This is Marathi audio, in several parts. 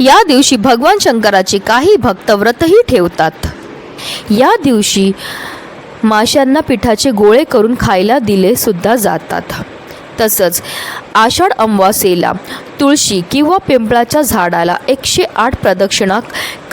या दिवशी भगवान शंकराचे काही भक्त व्रतही ठेवतात. या दिवशी माशांना पिठाचे गोळे करून खायला दिले सुद्धा जातात. तसंच आषाढ अमावासेला तुळशी किंवा पिंपळाच्या झाडाला एकशे आठ प्रदक्षिणा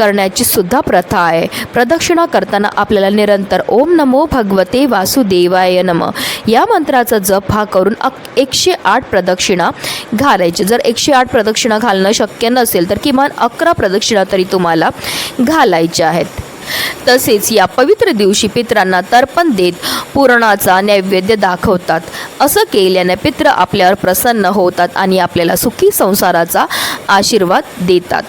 करण्याची सुद्धा प्रथा आहे. प्रदक्षिणा करताना आपल्याला निरंतर ओम नमो भगवते वासुदेवाय नम. या मंत्राचा जप हा करून अक एकशे आठ प्रदक्षिणा घालायची. जर एकशे आठ प्रदक्षिणा घालणं शक्य नसेल तर किमान अकरा प्रदक्षिणा तरी तुम्हाला घालायच्या आहेत. तसेच या पवित्र दिवशी पित्रांना तर्पण देत पुरणाचा नैवेद्य दाखवतात. असं केल्याने पित्र आपल्यावर प्रसन्न होतात आणि आपल्याला सुखी संसाराचा आशीर्वाद देतात.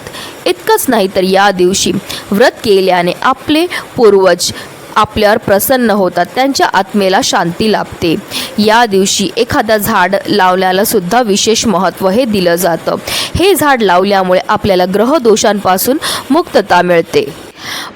इतकंच नाही तर या दिवशी व्रत केल्याने आपले पूर्वज आपल्यावर प्रसन्न होतात त्यांच्या आत्मेला शांती लाभते. या दिवशी एखादा झाड लावल्याला सुद्धा विशेष महत्त्व हे दिलं जातं. हे झाड लावल्यामुळे आपल्याला ग्रहदोषांपासून मुक्तता मिळते.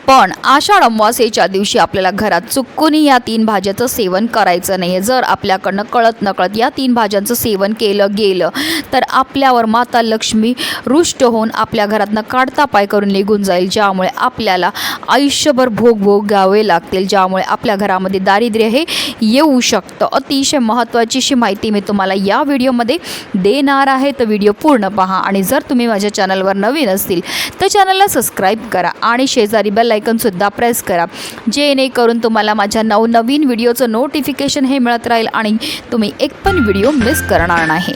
पण आषाढ अमावास्येच्या दिवशी आपल्याला घरात चुकूनही या तीन भाज्याचं सेवन करायचं नाही आहे जर आपल्याकडनं कळत नकळत या तीन भाज्यांचं सेवन केलं गेलं तर आपल्यावर माता लक्ष्मी रुष्ट होऊन आपल्या घरातनं काढता पाय करून निघून जाईल ज्यामुळे आपल्याला आयुष्यभर भोग भोगावे लागतील ज्यामुळे आपल्या घरामध्ये दारिद्र्य हे येऊ शकतं. अतिशय महत्त्वाची अशी माहिती मी तुम्हाला या व्हिडिओमध्ये देणार आहे. तर व्हिडिओ पूर्ण पहा आणि जर तुम्ही माझ्या चॅनलवर नवीन असतील तर चॅनलला सबस्क्राईब करा आणि शेजारी बेल आयकनसुद्धा प्रेस करा. जेणेकरून तुम्हाला माझ्या नवनवीन व्हिडिओचं नोटिफिकेशन हे मिळत राहील आणि तुम्ही एक पण व्हिडिओ मिस करणार नाही.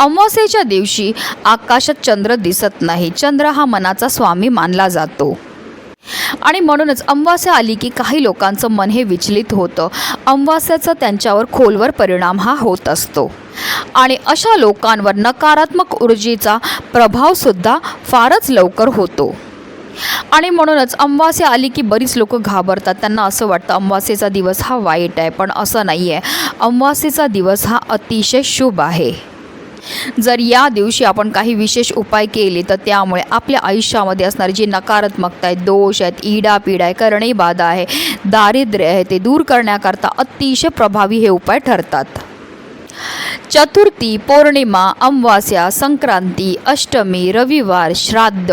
अमावस्येच्या दिवशी आकाशात चंद्र दिसत नाही. चंद्र हा मनाचा स्वामी मानला जातो. आणि म्हणूनच अमावस्या आली की काही लोकांचं मन हे विचलित होतं. अमावस्याचा त्यांच्यावर खोलवर परिणाम हा होत असतो. आणि अशा लोकांवर नकारात्मक ऊर्जेचा प्रभावसुद्धा फारच लवकर होतो. आणि म्हणूनच अमावास्या आली की बरीच लोक घाबरतात. त्यांना असं वाटतं अमावास्येचा दिवस हा वाईट आहे पण असं नाही आहे अमावास्येचा दिवस हा अतिशय शुभ आहे. जर या दिवशी आपण काही विशेष उपाय केले तर त्यामुळे आपल्या आयुष्यामध्ये असणारी जी नकारात्मकता आहे दोष आहेत इडा आहे करणे बाधा आहे दारिद्र्य आहे ते दूर करण्याकरता अतिशय प्रभावी हे उपाय ठरतात. चतुर्थी पौर्णिमा अमावास्या संक्रांती अष्टमी रविवार श्राद्ध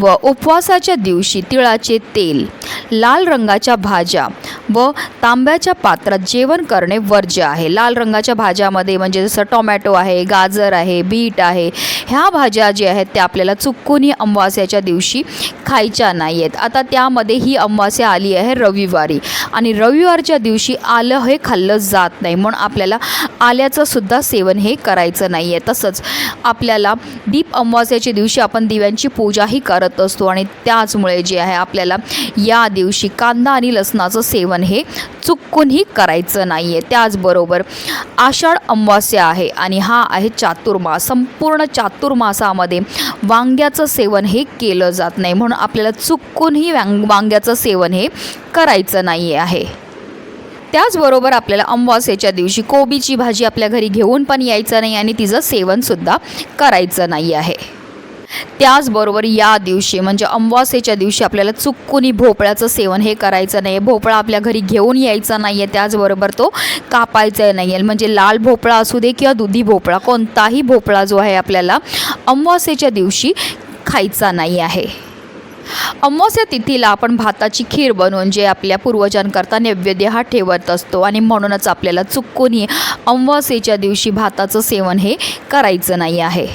व उपवासाच्या दिवशी तिळाचे तेल लाल रंगाच्या भाज्या व तांब्याच्या पात्रात जेवण करणे वर्ज्य आहे. लाल रंगाच्या भाज्यामध्ये म्हणजे जसं टोमॅटो आहे गाजर आहे बीट आहे ह्या भाज्या ज्या आहेत त्या आपल्याला चुकूनही अमावास्याच्या दिवशी खायच्या नाही आहेत आता त्यामध्ये ही अमावास्या आली आहे रविवारी आणि रविवारच्या दिवशी आलं हे खाल्लं जात नाही. म्हणून आपल्याला आल्याचं सुद्धा सेवन हे करायचं नाही आहे तसंच आपल्याला दीप अमावास्याच्या दिवशी आपण दिव्यांची पूजाही करत असतो आणि त्याचमुळे जे आहे आपल्याला या दिवशी कांदा आणि लसणाचं सेवन हे चुकूनही करायचं नाही आहे त्याचबरोबर आषाढ अमावास्या आहे आणि हा आहे चातुर्मास. संपूर्ण चातुर्मासामध्ये वांग्याचं सेवन हे केलं जात नाही म्हणून आपल्याला चुकूनही वांग वांग्याचं सेवन हे करायचं नाही आहे. त्याचबरोबर आपल्याला अमावास्येच्या दिवशी कोबीची भाजी आपल्या घरी घेऊन पण यायचं नाही आणि तिचं सेवनसुद्धा करायचं नाही आहे. त्याचबरोबर या दिवशी म्हणजे अमावास्येच्या दिवशी आपल्याला चुकूनी भोपळ्याचं सेवन हे करायचं नाही आहे भोपळा आपल्या घरी घेऊन यायचा नाही आहे त्याचबरोबर तो कापायचा नाही आहे म्हणजे लाल भोपळा असू दे किंवा दुधी भोपळा कोणताही भोपळा जो आहे आपल्याला अमावास्येच्या दिवशी खायचा नाही आहे. अमावस्या तिथीला आपण भाताची खीर बनवून जे आपल्या पूर्वजांकरता नैवेद्य हा ठेवत असतो. आणि म्हणूनच आपल्याला चुकूनही अमावस्येच्या दिवशी भाताचं सेवन हे करायचं नाही आहे.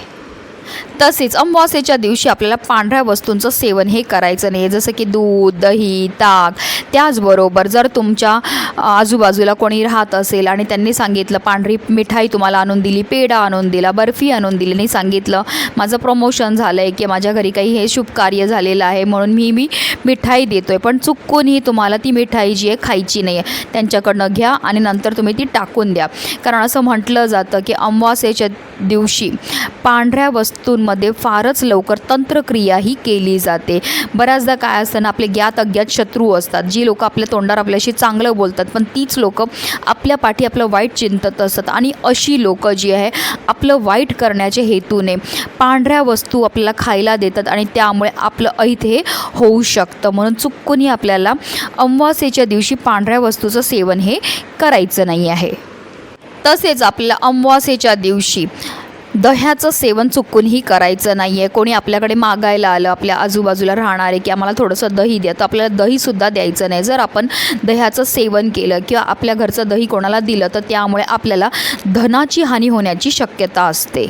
तसेच अमावास्येच्या दिवशी आपल्याला पांढऱ्या वस्तूंचं सेवन हे करायचं नाही. जसं की दूध दही ताक. त्याचबरोबर जर तुमच्या आजूबाजूला कोणी राहत असेल आणि त्यांनी सांगितलं पांढरी मिठाई तुम्हाला आणून दिली पेढा आणून दिला बर्फी आणून दिली. नाही सांगितलं माझं प्रमोशन झालं आहे की माझ्या घरी काही हे शुभ कार्य झालेलं आहे म्हणून मी मी मिठाई देतो आहे पण चुकूनही तुम्हाला ती मिठाई जी आहे खायची नाही आहे. त्यांच्याकडनं घ्या आणि नंतर तुम्ही ती टाकून द्या. कारण असं म्हटलं जातं की अमावास्येच्या दिवशी पांढऱ्या वस्तूंमध्ये फारच लवकर तंत्रक्रिया ही केली जाते. बऱ्याचदा काय असतं ना आपले ज्ञात अज्ञात शत्रू असतात. जी लोक आपल्या तोंडावर आपल्याशी चांगलं बोलतात पण तीच लोक आपल्या पाठी आपलं वाईट चिंतत असतात. आणि अशी लोक जी आहे आपलं वाईट करण्याच्या हेतूने पांढऱ्या वस्तू आपल्याला खायला देतात आणि त्यामुळे आपलं ऐत हे होऊ शकतं. म्हणून चुकूनही आपल्याला अमावास्येच्या दिवशी पांढऱ्या वस्तूचं सेवन हे करायचं नाही आहे. तसेच आपल्या अमावास्येच्या दिवशी दह्याचं सेवन चुकूनही करायचं नाही आहे कोणी आपल्याकडे मागायला आलं आपल्या आजूबाजूला राहणारे की आम्हाला थोडंसं दही द्या तर आपल्याला दहीसुद्धा द्यायचं नाही. जर आपण दह्याचं सेवन केलं किंवा आपल्या घरचं दही कोणाला दिलं तर त्यामुळे आपल्याला धनाची हानी होण्याची शक्यता असते.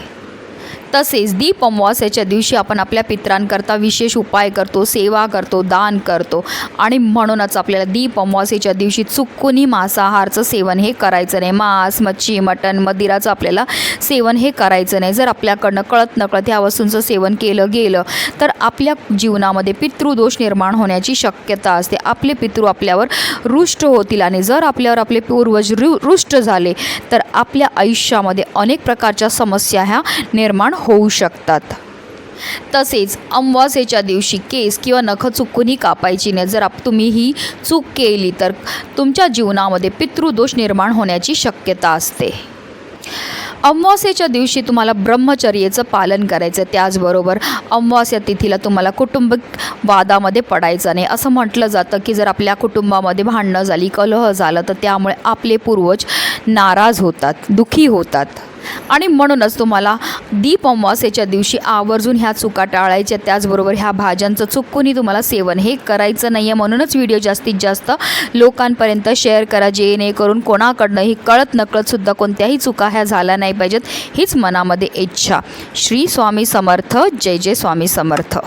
तसेच दीप अमावास्याच्या दिवशी आपण आपल्या पित्रांकरता विशेष उपाय करतो सेवा करतो दान करतो. आणि म्हणूनच आपल्याला दीप अमावास्याच्या दिवशी चुकूनही मांसाहारचं सेवन हे करायचं नाही. मांस मच्छी मटण मदिराचं आपल्याला सेवन हे करायचं नाही. जर आपल्याकडनं कळत नकळत ह्या वस्तूंचं सेवन केलं गेलं तर आपल्या जीवनामध्ये पितृदोष निर्माण होण्याची शक्यता असते. आपले पितृ आपल्यावर रुष्ट होतील आणि जर आपल्यावर आपले पूर्वज रु रुष्ट झाले तर आपल्या आयुष्यामध्ये अनेक प्रकारच्या समस्या ह्या निर्माण होऊ शकतात. तसेच अमावास्येच्या दिवशी केस किंवा नखं चुकूनही कापायची नाही. जर आप तुम्ही ही चूक केली तर तुमच्या जीवनामध्ये पितृदोष निर्माण होण्याची शक्यता असते. अमावास्येच्या दिवशी तुम्हाला ब्रह्मचर्येचं पालन करायचं. त्याचबरोबर अमावास्या तिथीला तुम्हाला कुटुंबिक वादामध्ये पडायचं नाही. असं म्हटलं जातं की जर आपल्या कुटुंबामध्ये भांडणं झाली कलह झालं तर त्यामुळे आपले पूर्वज नाराज होतात दुखी होतात. आणि म्हणूनच तुम्हाला दीप अमावस्येच्या दिवशी आवर्जून ह्या चुका टाळायच्या. त्याचबरोबर ह्या भाज्यांचं चुकूनही तुम्हाला सेवन. हे करायचं नाही आहे म्हणूनच व्हिडिओ जास्तीत जास्त लोकांपर्यंत शेअर करा जेणेकरून कोणाकडनंही कळत नकळतसुद्धा कोणत्याही चुका ह्या झाल्या नाही पाहिजेत हीच मनामध्ये इच्छा. श्री स्वामी समर्थ. जय जय स्वामी समर्थ.